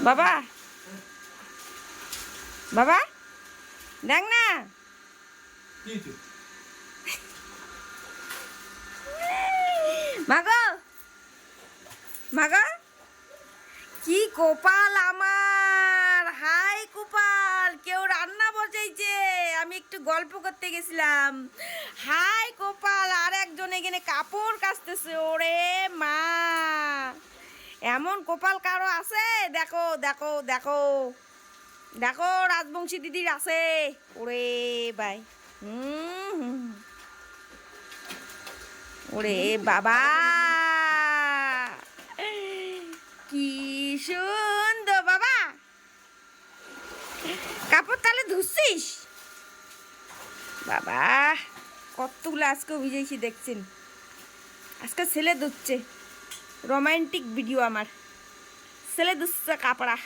বাবা। বাবা। দেখ না। মাগো। মাগো। কি কপাল আমার। হাই কপাল। কেউ রান্না বসাইছে। আমি একটু গল্প করতে গেছিলাম। হাই কপাল আর এখানে কাপড় কাচতেছে, ওরে মা। এমন কপাল কারও আছে? দেখো দেখো দেখো। দেখো, রাজবংশী দিদির আছে। ওরে বাই। হুম। ওরে বাবা। কি সুন্দর বাবা। কাপড় তাহলে ধুচ্ছিস বাবা কতগুলো আজকে ভিজেছি দেখছেন? আজকে ছেলে ধুচ্ছে। রোমান্টিক ভিডিও আমার। ছেলে ধুচ্ছে কাপড়া।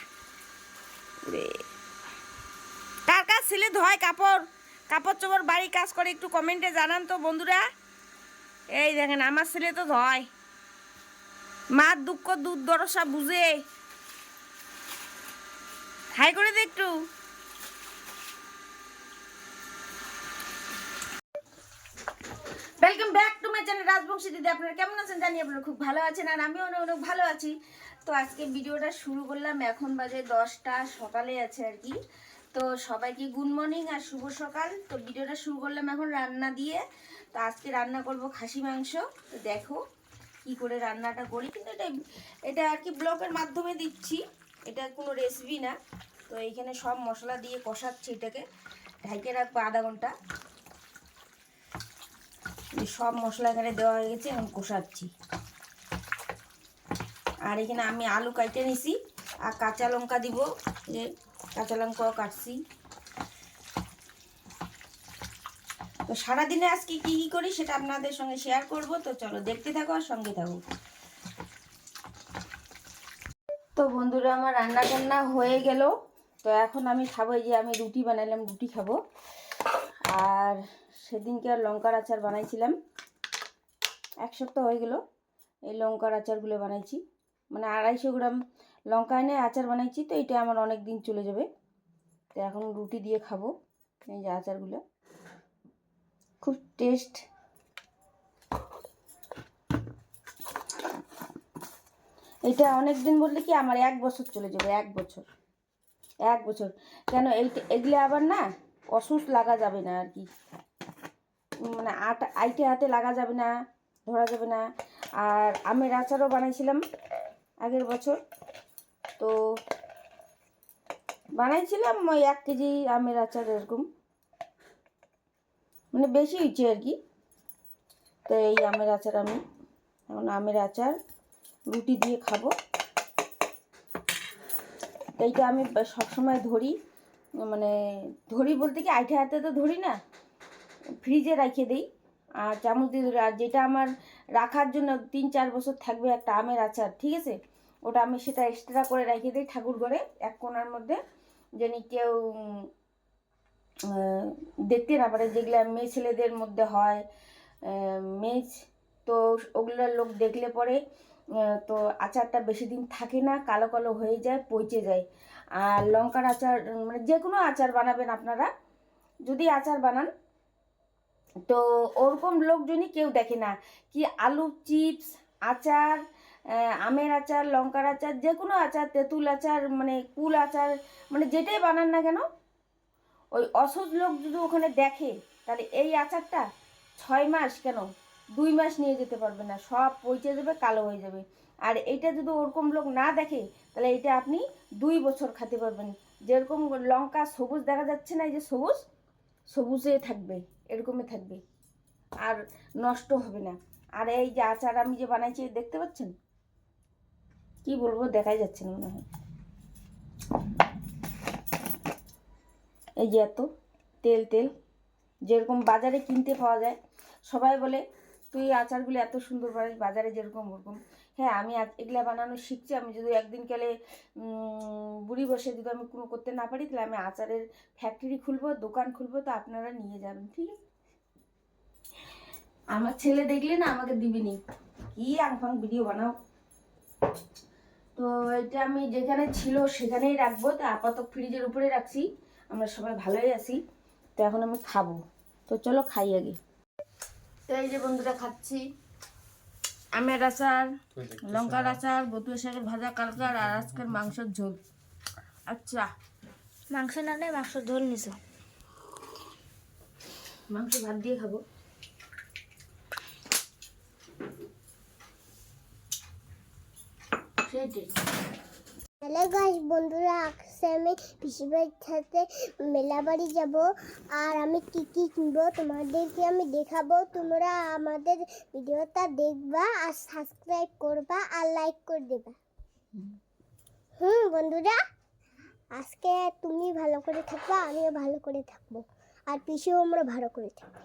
কার কার ছেলে ধোয় কাপড়? কাপড় চোপড় বাড়ি কাজ করে একটু কমেন্টে জানান তো বন্ধুরা। এই দেখেন, আমার ছেলে তো ধয়। মার দুঃখ দুধ দরসা বুঝে। হাই করে দে রাজবংশী দিদি, আপনারা কেমন আছেন? জানি আপনারা খুব ভালো আছেন আর আমিও অনেক অনেক ভালো আছি। তো আজকে ভিডিওটা শুরু করলাম এখন বাজে দশটা, সকালে আছে আর কি। তো সবাইকে গুড মর্নিং আর শুভ সকাল। তো ভিডিওটা শুরু করলাম এখন রান্না দিয়ে। তো আজকে রান্না করব খাসি মাংস। তো দেখো কি করে রান্নাটা করি। কিন্তু এটা এটা আর কি ব্লগের মাধ্যমে দিচ্ছি। এটা কোনো রেসিপি না। তো এইখানে সব মশলা দিয়ে কষাচ্ছি এটাকে। ঢাইকে রাখব আধা ঘণ্টা। সব মশলা এখানে দেওয়া হয়ে গেছে, এখন কষাচ্ছি। আর এখানে আমি আলু কাটে নিছি, আর কাঁচা লঙ্কা দিব, যে কাঁচা লঙ্কাও কাটছি। তো সারাদিনে আজকে কি কি করি সেটা আপনাদের সঙ্গে শেয়ার করব, তো চলো দেখতে থাকো আর সঙ্গে থাকো। তো বন্ধুরা, আমার রান্না টান্না হয়ে গেল। তো এখন আমি খাব যে আমি রুটি বানালাম রুটি খাব। আর সেদিনকে আর লঙ্কার আচার বানাইছিলাম। এক সপ্তাহ হয়ে গেল এই লঙ্কার আচারগুলো বানাইছি। মানে আড়াইশো গ্রাম লঙ্কা এনে আচার বানাইছি তো, এটা আমার অনেক দিন চলে যাবে। তো এখন রুটি দিয়ে খাব এই যে আচারগুলো। খুব টেস্ট। এটা অনেক দিন বললে কি আমার এক বছর চলে যাবে, এক বছর। এক বছর। কেন এইটা এগুলো আবার না অসুস্থ লাগা যাবে না আর কি। মানে আটা আইটে হাতে লাগা যাবে না, ধরা যাবে না। আর আমের আচারও বানাইছিলাম আগের বছর। তো বানাইছিলাম ওই এক কেজি আমের আচার এরকম। মানে বেশি হয়েছে আর কি। তো এই আমের আচার আমি, এখন আমের আচার রুটি দিয়ে খাব। এইটা আমি সবসময় ধরি মানে ধরি বলতে কি আইঠে হাতে তো ধরি না। ফ্রিজে রেখে দিই। আর চামচ দিয়ে ধরি, আর যেটা আমার রাখার জন্য তিন চার বছর থাকবে একটা আমের আচার, ঠিক আছে? ওটা আমি সেটা এক্সট্রা করে রেখে দিই ঠাকুর ঘরে, এক কোণার মধ্যে। যেন কেউ দেখতে না পারে, যেগুলো মেয়ে ছেলেদের মধ্যে হয় মেজ, তো ওগুলো লোক দেখলে পরে তো আচারটা বেশি দিন থাকে না, কালো কালো হয়ে যায়, পচে যায়। আর লঙ্কার আচার মানে যে কোনো আচার বানাবেন আপনারা। যদি আচার বানান তো ওরকম লোকজনই কেউ দেখে না। কি আলু চিপস, আচার আমের আচার, লঙ্কার আচার যে কোনো আচার, তেঁতুল আচার মানে কুল আচার মানে যেটাই বানান না কেন, ওই অসুখ লোক যদি ওখানে দেখে, তাহলে এই আচারটা ছয় মাস কেন, দুই মাস নিয়ে যেতে পারবে না, সব পচে যাবে, কালো হয়ে যাবে। আর এইটা যদি ওরকম লোক না দেখে, তাহলে এটা আপনি দুই বছর খেতে পারবেন। যেরকম লঙ্কা সবুজ দেখা যাচ্ছে না, এই যে সবুজ, সবুজে থাকবে। এরকমই থাকবে। আর নষ্ট হবে না। আর এই যে আচার আমি যে বানাইছি দেখতে পাচ্ছেন? কি বলব, দেখাই যাচ্ছে না মনে হয়। এই যে এত তেল তেল, যেরকম বাজারে কিনতে পাওয়া যায়, সবাই বলে তুই আচারগুলো এত সুন্দর বানাস, বাজারে যেরকম ওরকম। হ্যাঁ আমি এগুলা বানানো শিখছি, আমি যদি একদিন কালে বুড়ি বসে যদি আমি কোনো করতে না পারি, তাহলে আমি আচারের ফ্যাক্টরি খুলবো, দোকান খুলবো, তো আপনারা নিয়ে যাবেন, ঠিক আছে? আমার ছেলে দেখলে না আমাকে দিবিনি কি আংফাং ভিডিও বানাও। তো এটা আমি যেখানে ছিল সেখানেই রাখব, তো আপাতত ফ্রিজের উপরে রাখছি, আমরা সবাই ভালোই আছি, তো এখন আমি খাব। তো চলো খাই আগে। তো এই যে বন্ধুরা খাচ্ছি। আমের আচার লঙ্কার আচার বতুয়া শাকের ভাজা কালকার আর আজকের মাংসের ঝোল। আচ্ছা। মাংস না নেই মাংস ঝোল নিছো। মাংস ভাত দিয়ে খাব। সেইটাই হ্যালো গাইস বন্ধুরা আজকে আমি পিসিবাড়ির সাথে মেলা বাড়ি যাব। আর আমি কি কি কিনবো তোমাদেরকে আমি দেখাবো। তোমরা আমাদের ভিডিওটা দেখবা আর সাবস্ক্রাইব করবা আর লাইক করে দেবা। হুম বন্ধুরা আজকে তুমি ভালো করে থাকবা আমিও ভালো করে থাকব। আর পিসিও আমরা ভালো করে থাকবে।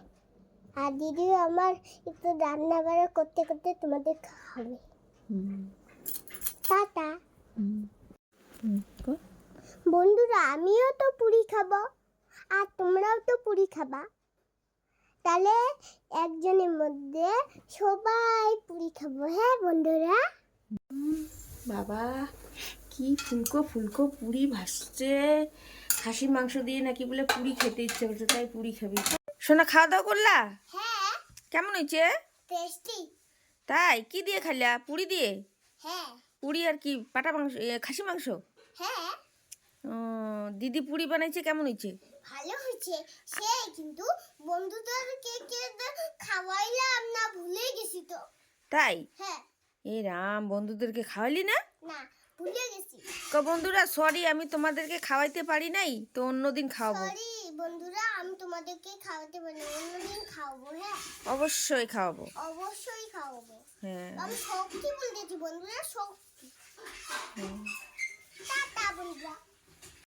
আর দিদিও আমার একটু রান্নাবাড়া করতে করতে তোমাদের খাওয়াবে। টাটা। বন্ধুরা আমিও তো পুরি খাব আর তোমরাও তো পুরি খাবা। তাহলে একজনের মধ্যে সবাই পুরি খাব হ্যাঁ বন্ধুরা? বাবা কি ফুলকো ফুলকো পুরি ভাসছে। খাসির মাংস দিয়ে নাকি বলে পুরি খেতে ইচ্ছে করছে তাই পুরি খাবি। সোনা খাওয়া দাওয়া করলা? হ্যাঁ। কেমন হয়েছে? টেস্টি। তাই? কি দিয়ে খাইলা? পুরি দিয়ে? হ্যাঁ। পুরি আর কি পাটা মাংস খাসি মাংস? হ্যাঁ। দিদি পুরি বানাইছে কেমন হয়েছে? ভালো হয়েছে সে কিন্তু বন্ধুদেরকে কে খাওয়াইলাম না ভুলে গেছি তো। তাই? হ্যাঁ। এ রাম বন্ধুদেরকে খাওয়ালি না? না। ভুলে গেছি। তো বন্ধুরা সরি আমি তোমাদেরকে খাওয়াইতে পারি নাই তো অন্যদিন খাওয়াবো। সরি বন্ধুরা আমি তোমাদেরকে খাওয়াতে পারি না। অন্যদিন খাওয়াবো হ্যাঁ? অবশ্যই খাওয়াবো। অবশ্যই খাওয়াবো। হ্যাঁ। আমি শক্তি বলতেছি বন্ধুরা শক্তি। টাটা বন্ধুরা।